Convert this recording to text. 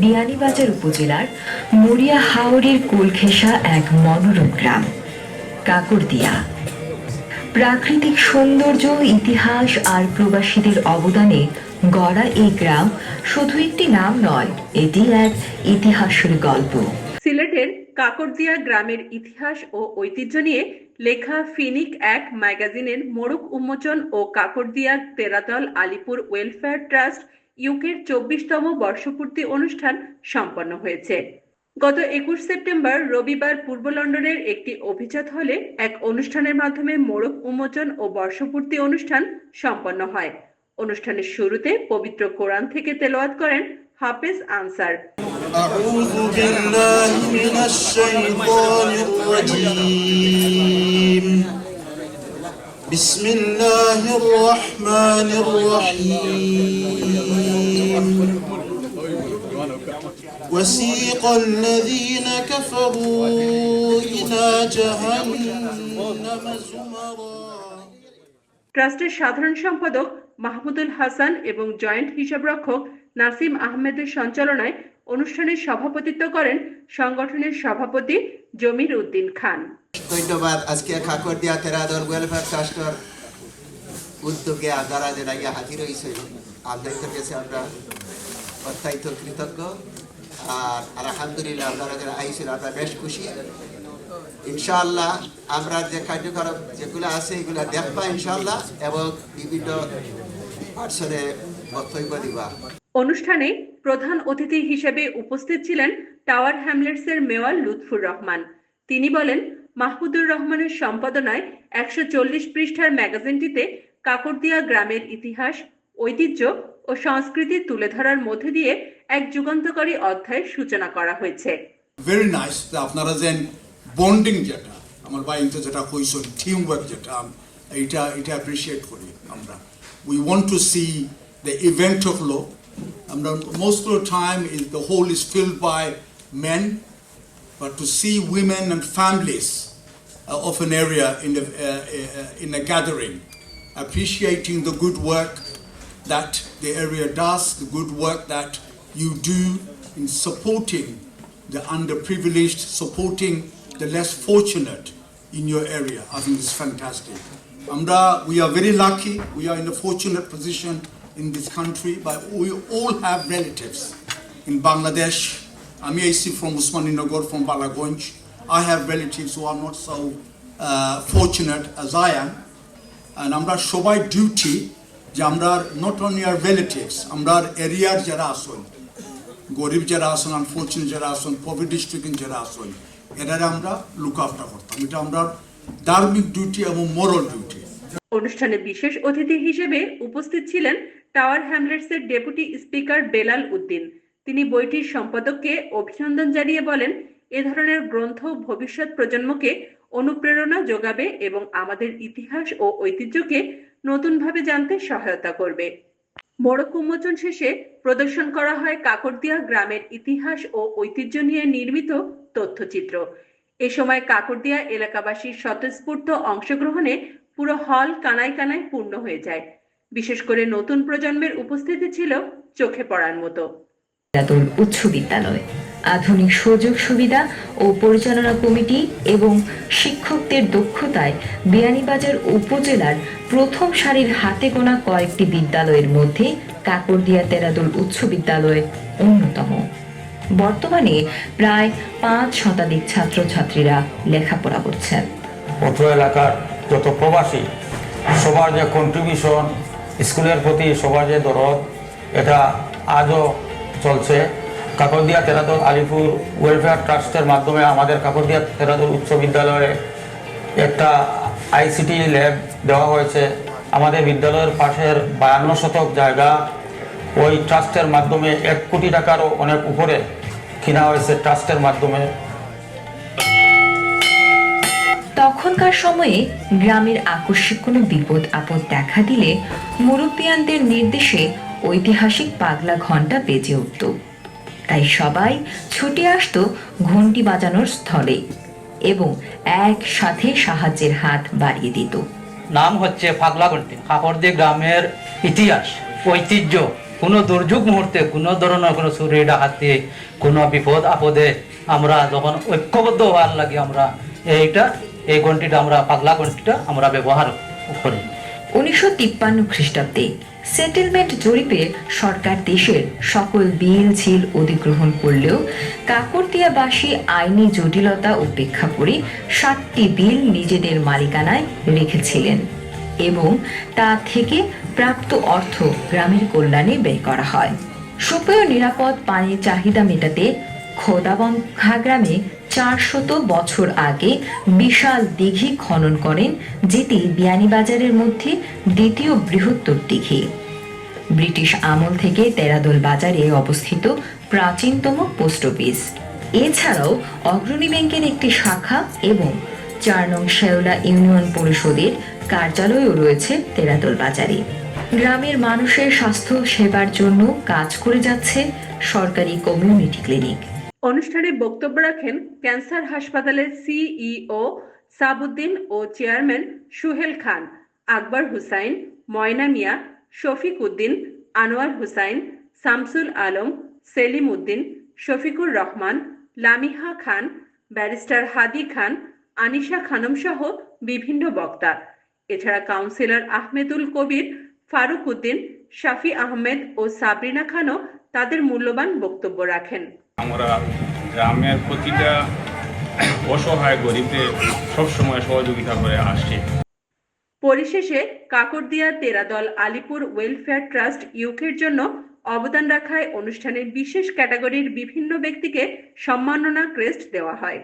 বিয়ানীবাজার উপজেলার মরিয়া হাওড়ের কোলখেসা এক মনোরম গ্রাম, কাকরদিয়া। প্রাকৃতিক সৌন্দর্য, ইতিহাস আর প্রবাসীদের অবদানে গড়া এই গ্রাম শুধু একটি নাম নয়, এটি এক ইতিহাসের গল্প। সিলেটের কাকরদিয়া গ্রামের ইতিহাস ও ঐতিহ্য নিয়ে লেখা ফিনিক এক ম্যাগাজিনের মোড়ক উন্মোচন ও কাকরদিয়া তেরাদল আলিপুর ওয়েলফেয়ার ট্রাস্ট ইউকের চব্বিশতম বর্ষপূর্তি অনুষ্ঠান সম্পন্ন হয়েছে গত একুশ সেপ্টেম্বর রবিবার পূর্ব লন্ডনের একটি অভিজাত হলে এক অনুষ্ঠানের মাধ্যমে মোড়ক উন্মোচন ও বর্ষপূর্তি অনুষ্ঠান সম্পন্ন হয় অনুষ্ঠানের শুরুতে পবিত্র কোরআন থেকে তেলাওয়াত করেন হাফেজ আনসার أعوذ بالله من الشيطان الرجيم بسم الله الرحمن الرحيم وسيق الذين كفروا إلى جهنم زمرا ট্রাস্টের সাধারণ সম্পাদক মাহমুদুল হাসান এবং জয়েন্ট হিসাবরক্ষক নাসিম আহমেদের সঞ্চালনায় অনুষ্ঠানে সভাপতিত্ব করেন সংগঠনের সভাপতি জমির উদ্দিন খান। ধন্যবাদ। আজকে খাকরদিয়া তেরাদল ওয়েলফেয়ার ট্রাস্টর উদ্যোগে আপনারা যে নাকি হাজির হয়েছে আপনাদের কাছে আমরা অত্যন্ত কৃতজ্ঞ। আর আলহামদুলিল্লাহ আপনারা যারা আইছেন আমরা বেশ খুশি। ইনশাআল্লাহ আমরা যে কার্যক্রম যেগুলো আছে এগুলো দেখবা ইনশাআল্লাহ এবং বিভিন্ন পার্সনে বক্তব্য দিবা। অনুষ্ঠানে প্রধান অতিথি হিসেবে উপস্থিত ছিলেন টাওয়ার হ্যামলেটসের মেয়র লুৎফুর রহমান। তিনি বলেন, মাহমুদুর রহমানের সম্পাদনায় একশো চল্লিশ পৃষ্ঠার ম্যাগাজিনটিতে কাকরদিয়া গ্রামের ইতিহাস, ঐতিহ্য ও সংস্কৃতি তুলে ধরার মধ্যে দিয়ে এক যুগান্তকারী অধ্যায়ের সূচনা করা হয়েছে। আপনারা যেন বন্ডিং যেটা, আমার বাইংতে যেটা কইছেন টিম ওয়ার্ক যেটা এটা এটা অ্যাপ্রিসিয়েট করি আমরা। We want to see the event হলো আমরা most of the time the hole is filled by men, but to see women and families uh, of an area in, uh, uh, in a gathering, appreciating the good work that the area does, the good work that you do in supporting the underprivileged, supporting the less fortunate in your area. I think it's fantastic. Amda, we are very lucky. We are in a fortunate position in this country, but we all have relatives. In Bangladesh, আমি এসছি from Osmaninagar from Balaganj I have relatives who are not so fortunate as I am and আমরা সবাই duty যে আমরা not only R relatives আমরা এরিয়ার যারা আসন গরিব যারা আসন আনফর্চুনেট যারা আসন পভার্টি স্ট্রিকেন যারা আসন এরারে আমরা লুক আফটার করতাম। এটা আমরা ধার্মিক ডিউটি এবং মোরাল ডিউটি অনুষ্ঠানে বিশেষ অতিথি হিসেবে উপস্থিত ছিলেন টাওয়ার হ্যামলেটসের ডেপুটি স্পিকার বেলাল উদ্দিন। তিনি বইটির সম্পাদককে অভিনন্দন জানিয়ে বলেন, এ ধরনের গ্রন্থ ভবিষ্যৎ প্রজন্মকে অনুপ্রেরণা যোগাবে এবং আমাদের ইতিহাস ও ঐতিহ্যকে নতুনভাবে জানতে সহায়তা করবে। মোড়ক উন্মোচন শেষে প্রদর্শন করা হয় কাকরদিয়া গ্রামের ইতিহাস ও ঐতিহ্য নিয়ে নির্মিত তথ্যচিত্র। এ সময় কাকরদিয়া এলাকাবাসীর স্বতঃস্ফূর্ত অংশগ্রহণে পুরো হল কানায় কানায় পূর্ণ হয়ে যায়। বিশেষ করে নতুন প্রজন্মের উপস্থিতি ছিল চোখে পড়ার মতো। উচ্চ বিদ্যালয় আধুনিক সুযোগ সুবিধা ও পরিচালনা কমিটি এবং শিক্ষকদের দক্ষতায় বিয়ানীবাজার উপজেলার প্রথম সারির হাতে গোনা কয়েকটি বিদ্যালয়ের মধ্যে কাকরদিয়া তেরাদল উচ্চ বিদ্যালয় অন্যতম। বর্তমানে প্রায় পাঁচ শতাধিক ছাত্রছাত্রীরা লেখাপড়া করছেন। অত্র এলাকার যত প্রবাসী সবার যে কন্ট্রিবিউশন স্কুলের প্রতি যে দরদ, এটা আজও চলছে। কাকরদিয়া তেরাদল আলিপুর ওয়েলফেয়ার ট্রাস্টের মাধ্যমে আমাদের কাকরদিয়া তেরাদল উচ্চ বিদ্যালয়ে একটা আইসিটি ল্যাব দেওয়া হয়েছে। আমাদের বিদ্যালয়ের পাশের বায়ান্ন শতক জায়গা, ওই ট্রাস্টের মাধ্যমে এক কোটি টাকারও অনেক উপরে কিনা হয়েছে ট্রাস্টের মাধ্যমে। তখনকার সময়ে গ্রামের আকস্মিক কোনো বিপদ আপদ দেখা দিলে মুরব্বিয়ানদের নির্দেশে ঐতিহাসিক পাগলা ঘণ্টা বেজে উঠত। তাই সবাই ছুটে আসতো ঘন্টি বাজানোর স্থলে এবং একসাথে সাহায্যের হাত বাড়িয়ে দিত। নাম হচ্ছে পাগলা ঘন্টি কাকরদি গ্রামের ইতিহাস, ঐতিহ্য, কোনো দুর্যোগ মুহূর্তে, কোনো ধরনের কোনো চুরি ডাকাতি, কোনো বিপদ আপদে আমরা যখন ঐক্যবদ্ধ হওয়ার লাগে আমরা এইটা এই ঘন্টিটা আমরা পাগলা ঘন্টিটা আমরা ব্যবহার করি। উনিশশো তিপ্পান্ন খ্রিস্টাব্দে সেটেলমেন্ট জরিপে সরকার দেশের সকল বিল, ঝিল অধিগ্রহণ করলেও কাকরদিয়াবাসী আইনি জটিলতা উপেক্ষা করে সাতটি বিল নিজেদের মালিকানায় রেখেছিলেন এবং তা থেকে প্রাপ্ত অর্থ গ্রামের কল্যাণে ব্যয় করা হয়। সুপেয় নিরাপদ পানির চাহিদা মেটাতে খোদাবন গ্রামে চারশত বছর আগে বিশাল দিঘি খনন করেন, যেটি বিয়ানীবাজারের মধ্যে দ্বিতীয় বৃহত্তর দিঘি। ব্রিটিশ আমল থেকে তেরাদোল বাজারে অবস্থিত প্রাচীনতম পোস্ট অফিস। এছাড়াও অগ্রণী ব্যাংকের একটি শাখা এবং চার নং শেওলা ইউনিয়ন পরিষদের কার্যালয়ও রয়েছে তেরাদোল বাজারে। গ্রামের মানুষের স্বাস্থ্য সেবার জন্য কাজ করে যাচ্ছে সরকারি কমিউনিটি ক্লিনিক। অনুষ্ঠানে বক্তব্য রাখেন ক্যান্সার হাসপাতালের সিইও সাবুদ্দিন ও চেয়ারম্যান সুহেল খান, আকবর হুসাইন, ময়না মিয়া, শফিক উদ্দিন, আনোয়ার হুসাইন, শামসুল আলম, সেলিম উদ্দিন, শফিকুর রহমান, লামিহা খান, ব্যারিস্টার হাদি খান, আনিশা খানম সহ বিভিন্ন বক্তা। এছাড়া কাউন্সিলর আহমেদুল কবির, ফারুক উদ্দিন, শাফি আহমেদ ও সাবরিনা খানও তাদের মূল্যবান বক্তব্য রাখেন। আমরা গ্রামের প্রতিটা অসহায় গরিবদের সবসময় সহযোগিতা করে আসছি। পরিশেষে কাকরদিয়া তেরাদল আলিপুর ওয়েলফেয়ার ট্রাস্ট ইউকের জন্য অবদান রাখায় অনুষ্ঠানে বিশেষ ক্যাটাগরির বিভিন্ন ব্যক্তিকে সম্মাননা ক্রেস্ট দেওয়া হয়।